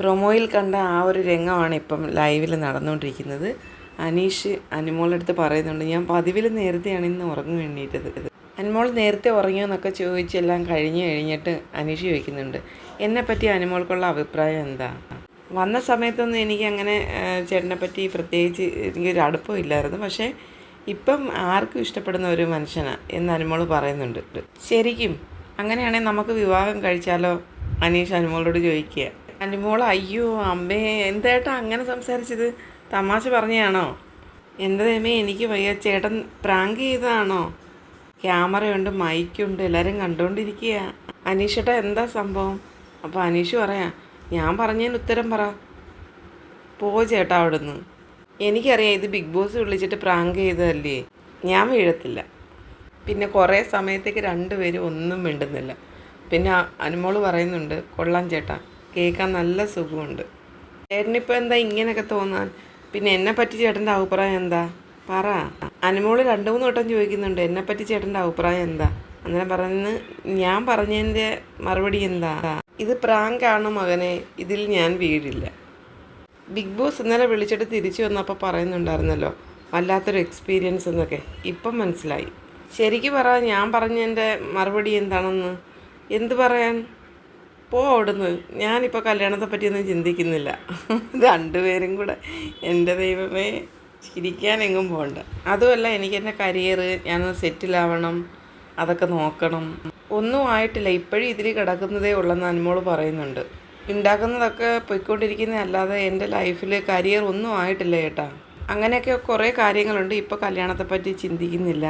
പ്രൊമോയിൽ കണ്ട ആ ഒരു രംഗമാണ് ഇപ്പം ലൈവിൽ നടന്നുകൊണ്ടിരിക്കുന്നത്. അനീഷ് അനുമോളടുത്ത് പറയുന്നുണ്ട് ഞാൻ പതിവിൽ നേരത്തെയാണ് ഇന്ന് ഉറങ്ങി വേണ്ടിയിട്ടത് അനുമോൾ നേരത്തെ ഉറങ്ങിയോ എന്നൊക്കെ ചോദിച്ചെല്ലാം കഴിഞ്ഞ് കഴിഞ്ഞിട്ട് അനീഷ് ചോദിക്കുന്നുണ്ട് എന്നെപ്പറ്റി അനുമോൾക്കുള്ള അഭിപ്രായം എന്താ? വന്ന സമയത്തൊന്നും എനിക്ക് അങ്ങനെ ചേട്ടനെ പറ്റി പ്രത്യേകിച്ച് എനിക്കൊരു അടുപ്പമില്ലായിരുന്നു പക്ഷേ ഇപ്പം ആർക്കും ഇഷ്ടപ്പെടുന്ന ഒരു മനുഷ്യനാണ് എന്ന് അനുമോൾ പറയുന്നുണ്ട്. ശരിക്കും അങ്ങനെയാണെങ്കിൽ നമുക്ക് വിവാഹം കഴിച്ചാലോ? അനീഷ് അനുമോളോട് ചോദിക്കുക. അനുമോൾ അയ്യോ അമ്മേ എന്തേട്ടാ അങ്ങനെ സംസാരിച്ചത്? തമാശ പറഞ്ഞതാണോ എന്റെ ദൈവമേ എനിക്ക് വയ്യ ചേട്ടൻ പ്രാങ്ക് ചെയ്തതാണോ? ക്യാമറയുണ്ട് മൈക്കുണ്ട് എല്ലാവരും കണ്ടുകൊണ്ടിരിക്കുക അനീഷേട്ടാ എന്താ സംഭവം? അപ്പോൾ അനീഷ് പറയാം ഞാൻ പറഞ്ഞതിന് ഉത്തരം പറ. പോ ചേട്ടാ അവിടുന്ന്. എനിക്കറിയാം ഇത് ബിഗ് ബോസ് വിളിച്ചിട്ട് പ്രാങ്ക് ചെയ്തതല്ലേ? ഞാൻ വീഴത്തില്ല. പിന്നെ കുറേ സമയത്തേക്ക് രണ്ടുപേരും ഒന്നും മിണ്ടുന്നില്ല. പിന്നെ അനുമോൾ പറയുന്നുണ്ട് കൊള്ളാം ചേട്ടാ. കേൾക്കാൻ നല്ല സുഖമുണ്ട്. ചേട്ടനിപ്പോൾ എന്താ ഇങ്ങനെയൊക്കെ തോന്നാൻ? പിന്നെ എന്നെ പറ്റി ചേട്ടന്റെ അഭിപ്രായം എന്താ? പറ. അനുമോൾ രണ്ട് മൂന്ന് വട്ടം ചോദിക്കുന്നുണ്ട് എന്നെ പറ്റി ചേട്ടന്റെ അഭിപ്രായം എന്താ? അങ്ങനെ പറഞ്ഞ് ഞാൻ പറഞ്ഞതിന്റെ മറുപടി എന്താ? ഇത് പ്രാങ്കാണ് മകനെ ഇതിൽ ഞാൻ വീഴില്ല. ബിഗ് ബോസ് ഇന്നലെ വിളിച്ചിട്ട് തിരിച്ചു വന്നപ്പോൾ പറയുന്നുണ്ടായിരുന്നല്ലോ വല്ലാത്തൊരു എക്സ്പീരിയൻസ് എന്നൊക്കെ. ഇപ്പം മനസ്സിലായി. ശരിക്കും പറ ഞാൻ പറഞ്ഞതിന്റെ മറുപടി എന്താണെന്ന്. എന്ത് പറയാൻ? പോ അവിടുന്ന് ഞാനിപ്പോൾ കല്യാണത്തെ പറ്റിയൊന്നും ചിന്തിക്കുന്നില്ല. രണ്ടുപേരും കൂടെ എന്റെ ദൈവമേ ചിരിക്കാൻ എങ്ങും പോകണ്ട അതുമല്ല എനിക്ക് എന്റെ കരിയർ ഞാനൊന്ന് സെറ്റിലാവണം അതൊക്കെ നോക്കണം. ഒന്നും ആയിട്ടില്ല. ഇപ്പോഴും ഇതിൽ കിടക്കുന്നതേ ഉള്ളെന്ന് അനുമോൾ പറയുന്നുണ്ട്. ഉണ്ടാക്കുന്നതൊക്കെ പൊയ്ക്കൊണ്ടിരിക്കുന്നതല്ലാതെ എന്റെ ലൈഫിൽ കരിയർ ഒന്നും ആയിട്ടില്ല ചേട്ടാ അങ്ങനെയൊക്കെ കുറേ കാര്യങ്ങളുണ്ട്. ഇപ്പോൾ കല്യാണത്തെ പറ്റി ചിന്തിക്കുന്നില്ല.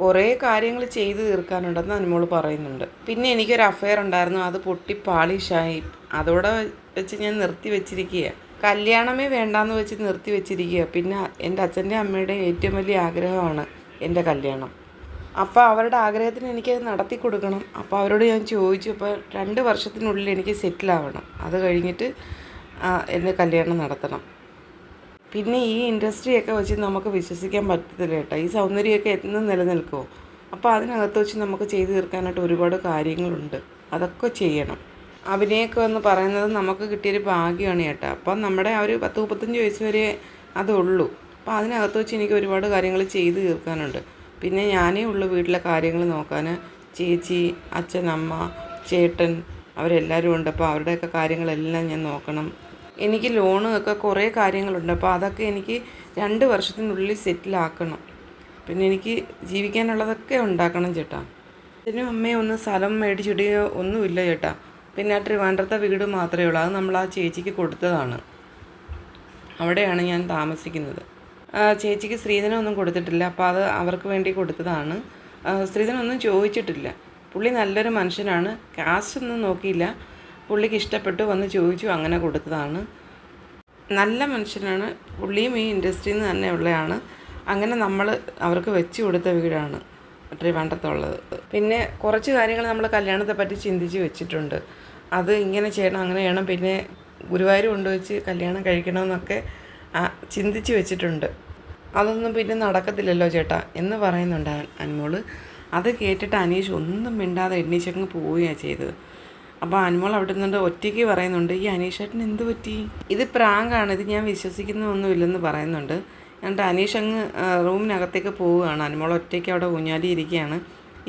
കുറേ കാര്യങ്ങൾ ചെയ്തു തീർക്കാനുണ്ടെന്ന് അനുമോൾ പറയുന്നുണ്ട്. പിന്നെ എനിക്കൊരു അഫയർ ഉണ്ടായിരുന്നു. അത് പൊട്ടി പാളിഷായി. അതോടെ വെച്ച് ഞാൻ നിർത്തി വെച്ചിരിക്കുകയാണ് കല്യാണമേ വേണ്ടാന്ന് വെച്ച് നിർത്തി വെച്ചിരിക്കുക പിന്നെ എന്റെ അച്ഛന്റെ അമ്മയുടെ ഏറ്റവും വലിയ ആഗ്രഹമാണ് എന്റെ കല്യാണം. അപ്പോൾ അവരുടെ ആഗ്രഹത്തിന് എനിക്കത് നടത്തി കൊടുക്കണം. അപ്പോൾ അവരോട് ഞാൻ ചോദിച്ചു അപ്പോൾ രണ്ട് വർഷത്തിനുള്ളിൽ എനിക്ക് സെറ്റിലാവണം അത് കഴിഞ്ഞിട്ട് എന്റെ കല്യാണം നടത്തണം. പിന്നെ ഈ ഇൻഡസ്ട്രിയൊക്കെ വെച്ച് നമുക്ക് വിശ്വസിക്കാൻ പറ്റത്തില്ല കേട്ടോ. ഈ സൗന്ദര്യമൊക്കെ എന്നും നിലനിൽക്കുമോ അപ്പോൾ അതിനകത്ത് വെച്ച് നമുക്ക് ചെയ്തു തീർക്കാനായിട്ട് ഒരുപാട് കാര്യങ്ങളുണ്ട്. അതൊക്കെ ചെയ്യണം. അഭിനയമൊക്കെ എന്ന് പറയുന്നത് നമുക്ക് കിട്ടിയൊരു ഭാഗ്യമാണ് ചേട്ടാ അപ്പം നമ്മുടെ ആ ഒരു പത്ത് മുപ്പത്തഞ്ച് വയസ്സ് വരെ അതുള്ളൂ. അപ്പോൾ അതിനകത്ത് വെച്ച് എനിക്ക് ഒരുപാട് കാര്യങ്ങൾ ചെയ്തു തീർക്കാനുണ്ട്. പിന്നെ ഞാനേ ഉള്ളൂ വീട്ടിലെ കാര്യങ്ങൾ നോക്കാൻ. ചേച്ചി അച്ഛൻ അമ്മ ചേട്ടൻ അവരെല്ലാവരും ഉണ്ട്. അപ്പോൾ അവരുടെയൊക്കെ കാര്യങ്ങളെല്ലാം ഞാൻ നോക്കണം. എനിക്ക് ലോണും ഒക്കെ കുറേ കാര്യങ്ങളുണ്ട്. അപ്പോൾ അതൊക്കെ എനിക്ക് രണ്ട് വർഷത്തിനുള്ളിൽ സെറ്റിലാക്കണം. പിന്നെ എനിക്ക് ജീവിക്കാനുള്ളതൊക്കെ ഉണ്ടാക്കണം ചേട്ടാ. അച്ഛനും അമ്മയും ഒന്ന് സ്ഥലം മേടിച്ചിടുകയോ ഒന്നുമില്ല ചേട്ടാ. പിന്നെ ആ ട്രിവാൻഡ്രത്തെ വീട് മാത്രമേ ഉള്ളൂ. അത് നമ്മൾ ആ ചേച്ചിക്ക് കൊടുത്തതാണ്. അവിടെയാണ് ഞാൻ താമസിക്കുന്നത്. ചേച്ചിക്ക് സ്ത്രീധനമൊന്നും കൊടുത്തിട്ടില്ല. അപ്പോൾ അത് അവർക്ക് വേണ്ടി കൊടുത്തതാണ്. സ്ത്രീധനമൊന്നും ചോദിച്ചിട്ടില്ല. പുള്ളി നല്ലൊരു മനുഷ്യനാണ്. കാശ് ഒന്നും നോക്കിയില്ല. പുള്ളിക്ക് ഇഷ്ടപ്പെട്ടു വന്ന് ചോദിച്ചു അങ്ങനെ കൊടുത്തതാണ്. നല്ല മനുഷ്യനാണ്. പുള്ളിയും ഈ ഇൻഡസ്ട്രിയിൽ നിന്ന് തന്നെ ഉള്ളതാണ് അങ്ങനെ നമ്മൾ അവർക്ക് വെച്ച് കൊടുത്ത വീടാണ് ട്രിവാൻഡ്രത്തുള്ളത് പിന്നെ കുറച്ച് കാര്യങ്ങൾ നമ്മൾ കല്യാണത്തെ പറ്റി ചിന്തിച്ച് വെച്ചിട്ടുണ്ട്. അത് ഇങ്ങനെ ചെയ്യണം അങ്ങനെ ചെയ്യണം. പിന്നെ ഗുരുവായൂർ കൊണ്ടുവച്ച് കല്യാണം കഴിക്കണമെന്നൊക്കെ ചിന്തിച്ച് വെച്ചിട്ടുണ്ട്. അതൊന്നും പിന്നെ നടക്കത്തില്ലല്ലോ ചേട്ടാ എന്ന് പറയുന്നുണ്ട് അൻമോൾ. അത് കേട്ടിട്ട് അനീഷ് ഒന്നും മിണ്ടാതെ എണ്ണീച്ചങ്ങ് പോവുകയാണ് ചെയ്തത്. അപ്പോൾ അനുമോൾ അവിടെ നിന്നുകൊണ്ട് ഒറ്റയ്ക്ക് പറയുന്നുണ്ട് ഈ അനീഷേട്ടന് എന്ത് പറ്റി? ഇത് പ്രാങ്കാണ് ഇത് ഞാൻ വിശ്വസിക്കുന്ന ഒന്നുമില്ലെന്ന് പറയുന്നുണ്ട്. എന്നിട്ട് അനീഷ് അങ്ങ് റൂമിനകത്തേക്ക് പോവുകയാണ്. അനുമോൾ ഒറ്റയ്ക്ക് അവിടെ ഊഞ്ഞാലി ഇരിക്കുകയാണ്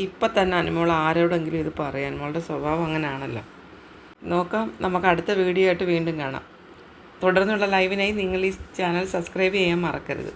ഇപ്പം തന്നെ അനുമോൾ ആരോടെങ്കിലും ഇത് പറയാം അനുമോളുടെ സ്വഭാവം അങ്ങനെയാണല്ലോ നോക്കാം നമുക്ക് അടുത്ത വീഡിയോ ആയിട്ട് വീണ്ടും കാണാം. തുടർന്നുള്ള ലൈവിനായി നിങ്ങൾ ഈ ചാനൽ സബ്സ്ക്രൈബ് ചെയ്യാൻ മറക്കരുത്.